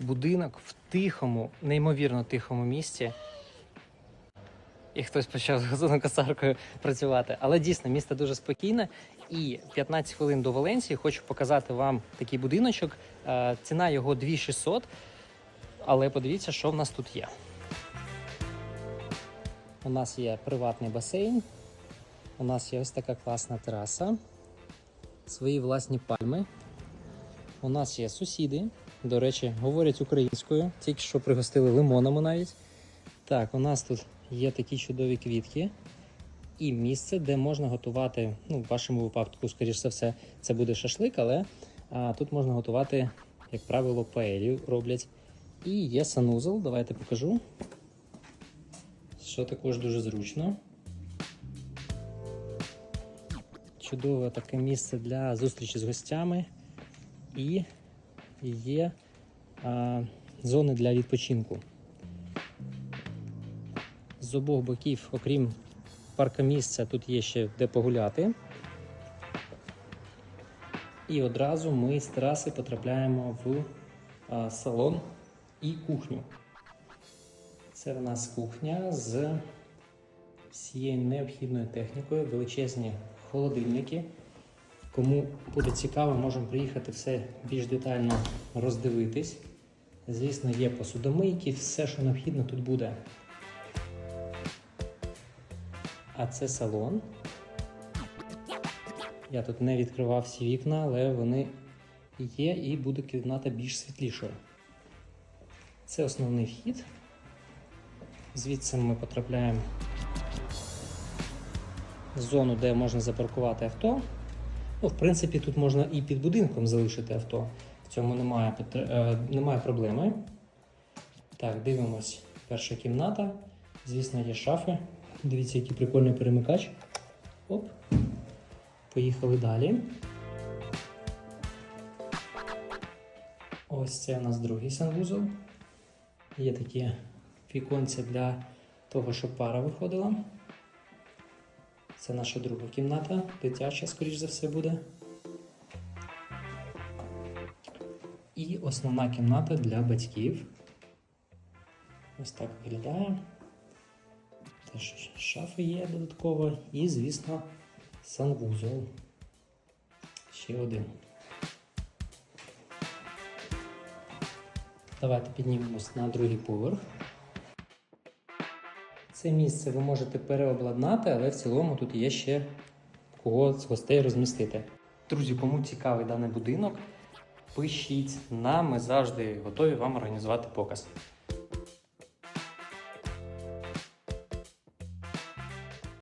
будинок в тихому, неймовірно тихому місці. І хтось почав з газонокосаркою працювати. Але дійсно місто дуже спокійне. І 15 хвилин до Валенції хочу показати вам такий будиночок. Е, Ціна його 2600. Але подивіться, що в нас тут є. У нас є приватний басейн. У нас є ось така класна тераса, свої власні пальми. У нас є сусіди. До речі, говорять українською, тільки що пригостили лимонами навіть. Так, у нас тут є такі чудові квітки і місце, де можна готувати. Ну, в вашому випадку, скоріш за все, це буде шашлик, але а, тут можна готувати, як правило, паелью роблять. І є санузел, давайте покажу. Що також дуже зручно. Чудове таке місце для зустрічі з гостями. І є а, зони для відпочинку. З обох боків, окрім паркомісця, тут є ще де погуляти. І одразу ми з тераси потрапляємо в а, салон і кухню. Це в нас кухня з всією необхідною технікою, величезні холодильники. Кому буде цікаво, можемо приїхати все більш детально роздивитись. Звісно, є посудомийки, все, що необхідно, тут буде. А це салон. Я тут не відкривав всі вікна, але вони є і буде кімната більш світлішою. Це основний вхід. Звідси ми потрапляємо в зону, де можна запаркувати авто. Ну, в принципі, тут можна і під будинком залишити авто. В цьому немає, е, немає проблеми. Так, дивимось. Перша кімната. Звісно, є шафи. Дивіться, який прикольний перемикач. Оп. Поїхали далі. Ось це у нас другий санвузол. Є такі віконця для того, щоб пара виходила. Це наша друга кімната, дитяча, скоріш за все, буде. І основна кімната для батьків. Ось так виглядає. Теж шафи є додатково. І, звісно, санвузол. Ще один. Давайте піднімемось на другий поверх. Це місце ви можете переобладнати, але в цілому тут є ще кого з гостей розмістити. Друзі, кому цікавий даний будинок, пишіть нам, ми завжди готові вам організувати показ.